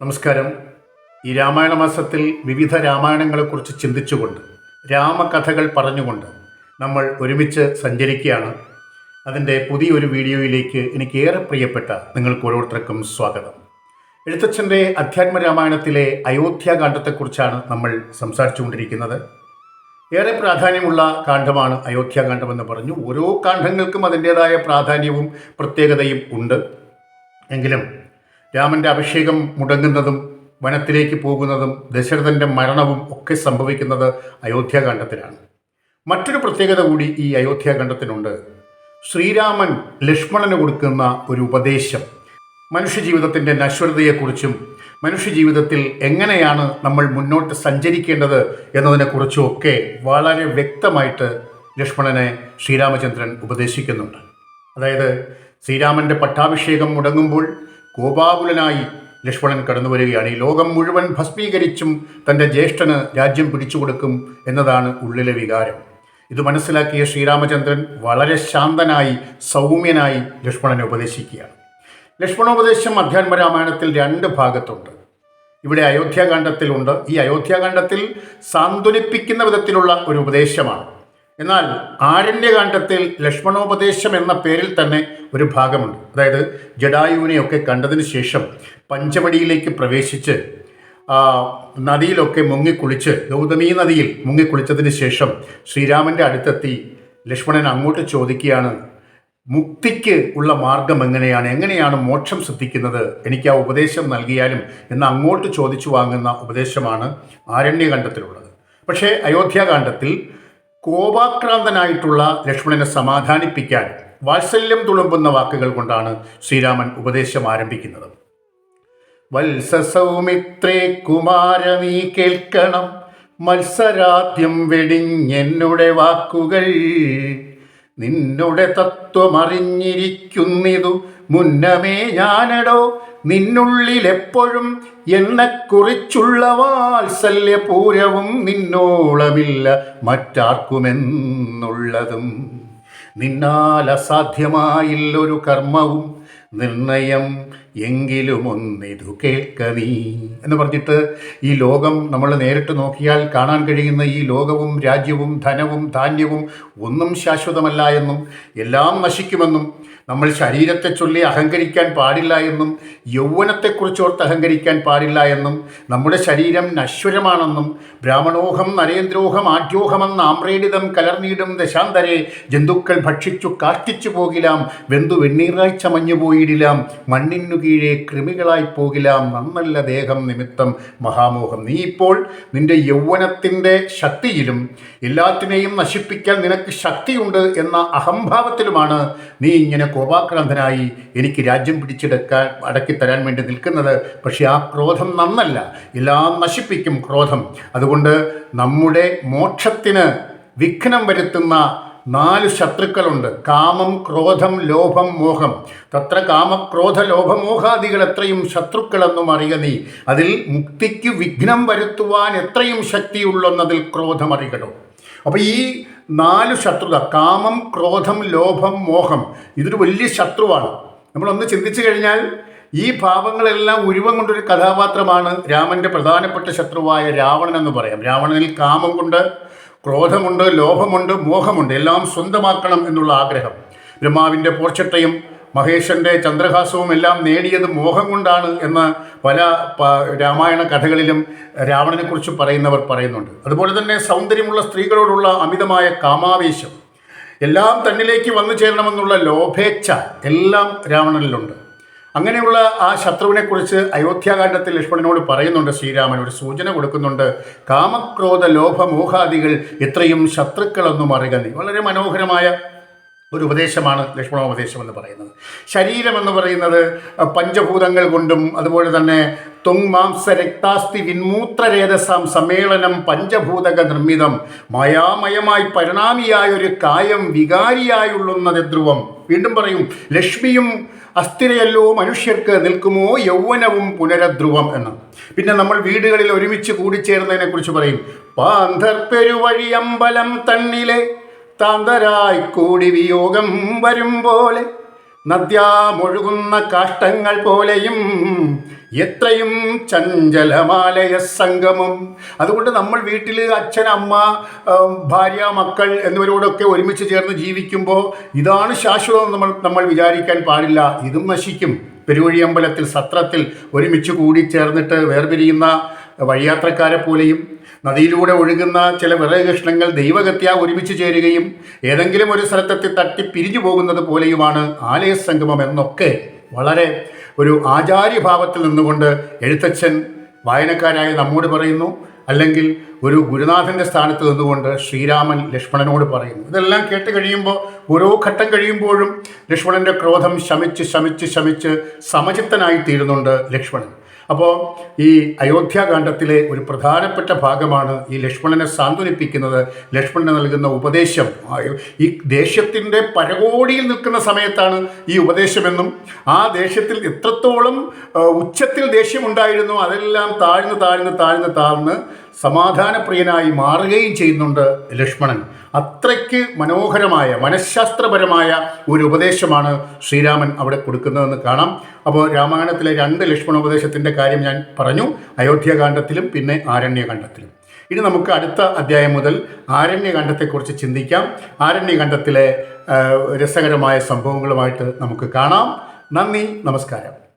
നമസ്കാരം. ഈ രാമായണ മാസത്തിൽ വിവിധ രാമായണങ്ങളെക്കുറിച്ച് ചിന്തിച്ചുകൊണ്ട് രാമകഥകൾ പറഞ്ഞുകൊണ്ട് നമ്മൾ ഒരുമിച്ച് സഞ്ചരിക്കുകയാണ്. അതിന്റെ പുതിയൊരു വീഡിയോയിലേക്ക് എനിക്ക് ഏറെ പ്രിയപ്പെട്ട നിങ്ങൾക്ക് ഓരോരുത്തർക്കും സ്വാഗതം. എഴുത്തച്ഛന്റെ അധ്യാത്മ രാമായണത്തിലെ അയോധ്യാകാന്ഡത്തെക്കുറിച്ചാണ് നമ്മൾ സംസാരിച്ചുകൊണ്ടിരിക്കുന്നത്. ഏറെ പ്രാധാന്യമുള്ള കാണ്ഡമാണ് അയോധ്യാകാന്ഡം എന്ന് പറഞ്ഞു. ഓരോ കാണ്ഡങ്ങൾക്കും അതിന്റേതായ പ്രാധാന്യവും പ്രത്യേകതയും ഉണ്ട്. എങ്കിലും രാമന്റെ അഭിഷേകം മുടങ്ങുന്നതും വനത്തിലേക്ക് പോകുന്നതും ദശരഥന്റെ മരണവും ഒക്കെ സംഭവിക്കുന്നത് അയോധ്യാകാന്ഡത്തിലാണ്. മറ്റൊരു പ്രത്യേകത കൂടി ഈ അയോധ്യാകാന്ഡത്തിനുണ്ട്. ശ്രീരാമൻ ലക്ഷ്മണന് കൊടുക്കുന്ന ഒരു ഉപദേശം. മനുഷ്യജീവിതത്തിന്റെ നശ്വരതയെക്കുറിച്ചും മനുഷ്യജീവിതത്തിൽ എങ്ങനെയാണ് നമ്മൾ മുന്നോട്ട് സഞ്ചരിക്കേണ്ടത് എന്നതിനെക്കുറിച്ചും ഒക്കെ വളരെ വ്യക്തമായിട്ട് ലക്ഷ്മണനെ ശ്രീരാമചന്ദ്രൻ ഉപദേശിക്കുന്നുണ്ട്. അതായത് ശ്രീരാമന്റെ പട്ടാഭിഷേകം മുടങ്ങുമ്പോൾ കോപാകുലനായി ലക്ഷ്മണൻ കടന്നു വരികയാണ്. ഈ ലോകം മുഴുവൻ ഭസ്മീകരിച്ചും തന്റെ ജ്യേഷ്ഠന് രാജ്യം പിടിച്ചു കൊടുക്കും എന്നതാണ് ഉള്ളിലെ വികാരം. ഇത് മനസ്സിലാക്കിയ ശ്രീരാമചന്ദ്രൻ വളരെ ശാന്തനായി സൗമ്യനായി ലക്ഷ്മണനെ ഉപദേശിക്കുകയാണ്. ലക്ഷ്മണോപദേശം അധ്യാത്മരാമായണത്തിൽ രണ്ട് ഭാഗത്തുണ്ട്. ഇവിടെ അയോധ്യാകാന്ഡത്തിലുണ്ട് ഈ അയോധ്യാകാന്ഡത്തിൽ സാന്ത്വനിപ്പിക്കുന്ന വിധത്തിലുള്ള ഒരു ഉപദേശമാണ്. എന്നാൽ ആരണ്യകാന്ഡത്തിൽ ലക്ഷ്മണോപദേശം എന്ന പേരിൽ തന്നെ ഒരു ഭാഗമുണ്ട്. അതായത് ജഡായുവിനെയൊക്കെ കണ്ടതിന് ശേഷം പഞ്ചവടിയിലേക്ക് പ്രവേശിച്ച് നദിയിലൊക്കെ മുങ്ങിക്കുളിച്ച് ഗൗതമി നദിയിൽ മുങ്ങിക്കുളിച്ചതിന് ശേഷം ശ്രീരാമന്റെ അടുത്തെത്തി ലക്ഷ്മണൻ അങ്ങോട്ട് ചോദിക്കുകയാണ് മുക്തിക്ക് ഉള്ള മാർഗം എങ്ങനെയാണ്? എങ്ങനെയാണ് മോക്ഷം സിദ്ധിക്കുന്നത്? എനിക്ക് ആ ഉപദേശം നൽകിയാലും? എന്ന് അങ്ങോട്ട് ചോദിച്ചു വാങ്ങുന്ന ഉപദേശമാണ് ആരണ്യകാന്ഡത്തിലുള്ളത്. പക്ഷേ അയോധ്യാകാന്ഡത്തിൽ കോപാക്രാന്തനായിട്ടുള്ള ലക്ഷ്മണനെ സമാധാനിപ്പിക്കാൻ വാത്സല്യം തുളുമ്പുന്ന വാക്കുകൾ കൊണ്ടാണ് ശ്രീരാമൻ ഉപദേശം ആരംഭിക്കുന്നത്. വത്സസൗമിത്രേ കുമാര നീ കേൾക്കണം. മത്സരാദ്യം വെടിഞ്ഞെന്നുടെ വാക്കുകൾ. നിന്നുടെ തത്വമറിഞ്ഞിരിക്കുന്നിതു മുന്നമേ ഞാനടോ. നിന്നുള്ളിലെപ്പോഴും എന്നെക്കുറിച്ചുള്ള വാത്സല്യപൂരവും നിന്നോളമില്ല മറ്റാർക്കുമെന്നുള്ളതും. നിന്നാൽ അസാധ്യമായില്ലൊരു കർമ്മവും നിർണയം എങ്കിലും ഒന്നിതു കേൾക്ക നീ. എന്ന് പറഞ്ഞിട്ട് ഈ ലോകം നമ്മൾ നേരിട്ട് നോക്കിയാൽ കാണാൻ കഴിയുന്ന ഈ ലോകവും രാജ്യവും ധനവും ധാന്യവും ഒന്നും ശാശ്വതമല്ല എന്നും എല്ലാം നശിക്കുമെന്നും നമ്മൾ ശരീരത്തെ ചൊല്ലി അഹങ്കരിക്കാൻ പാടില്ല എന്നും യൗവനത്തെക്കുറിച്ചോർത്ത് അഹങ്കരിക്കാൻ പാടില്ല എന്നും നമ്മുടെ ശരീരം നശ്വരമാണെന്നും ബ്രാഹ്മണോഹം നരേന്ദ്രോഹം ആഢ്യോഹമെന്ന് ആമ്രേടിതം കലർന്നീടും ദശാന്തരെ ജന്തുക്കൾ ഭക്ഷിച്ചു കാർത്തിച്ചു പോകിലാം വെന്തു വെണ്ണീറായി ചമഞ്ഞു പോയിടിലാം. മണ്ണിനു കീഴെ കൃമികളായി പോകിലാം. നന്നല്ല ദേഹം നിമിത്തം മഹാമോഹം. നീ ഇപ്പോൾ നിന്റെ യൗവനത്തിന്റെ ശക്തിയിലും എല്ലാറ്റിനെയും നശിപ്പിക്കാൻ നിനക്ക് ശക്തിയുണ്ട് എന്ന അഹംഭാവത്തിലുമാണ് നീ ഇങ്ങനെ കോപാക്രാന്തനായി എനിക്ക് രാജ്യം പിടിച്ചെടുക്കാൻ അടക്കി തരാൻ വേണ്ടി നിൽക്കുന്നത്. പക്ഷേ ആ ക്രോധം നന്നല്ല. എല്ലാം നശിപ്പിക്കും ക്രോധം. അതുകൊണ്ട് നമ്മുടെ മോക്ഷത്തിന് വിഘ്നം വരുത്തുന്ന നാല് ശത്രുക്കളുണ്ട്. കാമം ക്രോധം ലോഭം മോഹം. തത്ര കാമക്രോധ ലോഭമോഹാദികൾ എത്രയും ശത്രുക്കളെന്നും അറിയ നീ. അതിൽ മുക്തിക്ക് വിഘ്നം വരുത്തുവാൻ എത്രയും ശക്തിയുള്ളെന്നതിൽ ക്രോധം അറിയണം അപ്പോൾ ഈ നാല് ശത്രുത കാമം ക്രോധം ലോഭം മോഹം ഇതൊരു വലിയ ശത്രുവാണ്. നമ്മളൊന്ന് ചിന്തിച്ചു കഴിഞ്ഞാൽ ഈ ഭാവങ്ങളെല്ലാം ഉരുവം കൊണ്ടൊരു കഥാപാത്രമാണ് രാമന്റെ പ്രധാനപ്പെട്ട ശത്രുവായ രാവണൻ എന്ന് പറയാം. രാവണനിൽ കാമം കൊണ്ട് ക്രോധമുണ്ട് ലോഭമുണ്ട് മോഹമുണ്ട്. എല്ലാം സ്വന്തമാക്കണം എന്നുള്ള ആഗ്രഹം. ബ്രഹ്മാവിന്റെ പോർച്ചട്ടയും മഹേശന്റെ ചന്ദ്രഹാസവും എല്ലാം നേടിയത് മോഹം കൊണ്ടാണ് എന്ന് പല രാമായണ കഥകളിലും രാവണനെക്കുറിച്ച് പറയുന്നവർ പറയുന്നുണ്ട്. അതുപോലെ തന്നെ സൗന്ദര്യമുള്ള സ്ത്രീകളോടുള്ള അമിതമായ കാമാവേശം. എല്ലാം തന്നിലേക്ക് വന്നു ചേരണമെന്നുള്ള ലോഭേച്ഛ എല്ലാം രാവണനിലുണ്ട്. അങ്ങനെയുള്ള ആ ശത്രുവിനെക്കുറിച്ച് അയോധ്യാകാന്ഡത്തിൽ ലക്ഷ്മണനോട് പറയുന്നുണ്ട് ശ്രീരാമൻ ഒരു സൂചന കൊടുക്കുന്നുണ്ട്. കാമക്രോധ ലോഭമോഹാദികൾ എത്രയും ശത്രുക്കളൊന്നും അറിയുക. നീ വളരെ മനോഹരമായ ഒരു ഉപദേശമാണ് ലക്ഷ്മണോപദേശം എന്ന് പറയുന്നത്. ശരീരം എന്ന് പറയുന്നത് പഞ്ചഭൂതങ്ങൾ കൊണ്ടും അതുപോലെ തന്നെ തൊങ് മാംസ രക്താസ്തി വിന്മൂത്രരേതസാം സമ്മേളനം പഞ്ചഭൂതക നിർമ്മിതം മയാമയമായി പരിണാമിയായ ഒരു കായം വികാരിയായുള്ളുന്ന ധ്രുവം വീണ്ടും പറയും ലക്ഷ്മിയും അസ്ഥിരയല്ലോ മനുഷ്യർക്ക് നിൽക്കുമോ? യൗവനവും പുനരധ്രുവം എന്ന്. പിന്നെ നമ്മൾ വീടുകളിൽ ഒരുമിച്ച് കൂടിച്ചേർന്നതിനെ കുറിച്ച് പറയും പാന്തർപ്പെരുവഴി അമ്പലം തണ്ണിലെ താന്തരായി കൂടി വിയോഗം വരും പോലെ നദ്യാമൊഴുകുന്ന കാഷ്ടങ്ങൾ പോലെയും എത്രയും ചഞ്ചലമാലയ സംഗമം. അതുകൊണ്ട് നമ്മൾ വീട്ടിൽ അച്ഛൻ അമ്മ ഭാര്യ മക്കൾ എന്നിവരോടൊക്കെ ഒരുമിച്ച് ചേർന്ന് ജീവിക്കുമ്പോൾ ഇതാണ് ശാശ്വതം നമ്മൾ നമ്മൾ വിചാരിക്കാൻ പാടില്ല. ഇതും നശിക്കും. പെരുവഴി അമ്പലത്തിൽ സത്രത്തിൽ ഒരുമിച്ച് കൂടി ചേർന്നിട്ട് വേർപിരിയുന്ന വഴിയാത്രക്കാരെ പോലെയും നദിയിലൂടെ ഒഴുകുന്ന ചില വിറകൃഷ്ണങ്ങൾ ദൈവഗത്യാ ഒരുമിച്ച് ചേരുകയും ഏതെങ്കിലും ഒരു സ്ഥലത്തെത്തി തട്ടി പിരിഞ്ഞു പോകുന്നത് പോലെയുമാണ് ആലയ സംഗമം എന്നൊക്കെ വളരെ ഒരു ആചാര്യഭാവത്തിൽ നിന്നുകൊണ്ട് എഴുത്തച്ഛൻ വായനക്കാരായ നമ്മോട് പറയുന്നു അല്ലെങ്കിൽ ഒരു ഗുരുനാഥന്റെ സ്ഥാനത്ത് നിന്നുകൊണ്ട് ശ്രീരാമൻ ലക്ഷ്മണനോട് പറയുന്നു. ഇതെല്ലാം കേട്ട് കഴിയുമ്പോൾ ഓരോ ഘട്ടം കഴിയുമ്പോഴും ലക്ഷ്മണന്റെ ക്രോധം ശമിച്ച് ശമിച്ച് ശമിച്ച് സമചിത്തനായി തീരുന്നുണ്ട് ലക്ഷ്മണൻ. അപ്പോൾ ഈ അയോധ്യാകാന്ഡത്തിലെ ഒരു പ്രധാനപ്പെട്ട ഭാഗമാണ് ഈ ലക്ഷ്മണനെ സാന്ത്വനിപ്പിക്കുന്നത്. ലക്ഷ്മണന് നൽകുന്ന ഉപദേശം. ഈ ദേശത്തിന്റെ പരകോടിയിൽ നിൽക്കുന്ന സമയത്താണ് ഈ ഉപദേശമെന്നും ആ ദേശത്തിൽ എത്രത്തോളം ഉച്ചത്തിൽ ദേഷ്യമുണ്ടായിരുന്നു അതെല്ലാം താഴ്ന്ന് താഴ്ന്ന് താഴ്ന്ന് താഴ്ന്ന് സമാധാനപ്രിയനായി മാറുകയും ചെയ്യുന്നുണ്ട് ലക്ഷ്മണൻ. അത്രയ്ക്ക് മനോഹരമായ മനഃശാസ്ത്രപരമായ ഒരു ഉപദേശമാണ് ശ്രീരാമൻ അവിടെ കൊടുക്കുന്നതെന്ന് കാണാം. അപ്പോൾ രാമായണത്തിലെ രണ്ട് ലക്ഷ്മണോപദേശത്തിന്റെ കാര്യം ഞാൻ പറഞ്ഞു അയോധ്യകാന്ഡത്തിലും പിന്നെ ആരണ്യകാന്ഡത്തിലും. ഇനി നമുക്ക് അടുത്ത അധ്യായം മുതൽ ആരണ്യകാന്ഡത്തെക്കുറിച്ച് ചിന്തിക്കാം. ആരണ്യകാന്ഡത്തിലെ രസകരമായ സംഭവങ്ങളുമായിട്ട് നമുക്ക് കാണാം. നന്ദി നമസ്കാരം.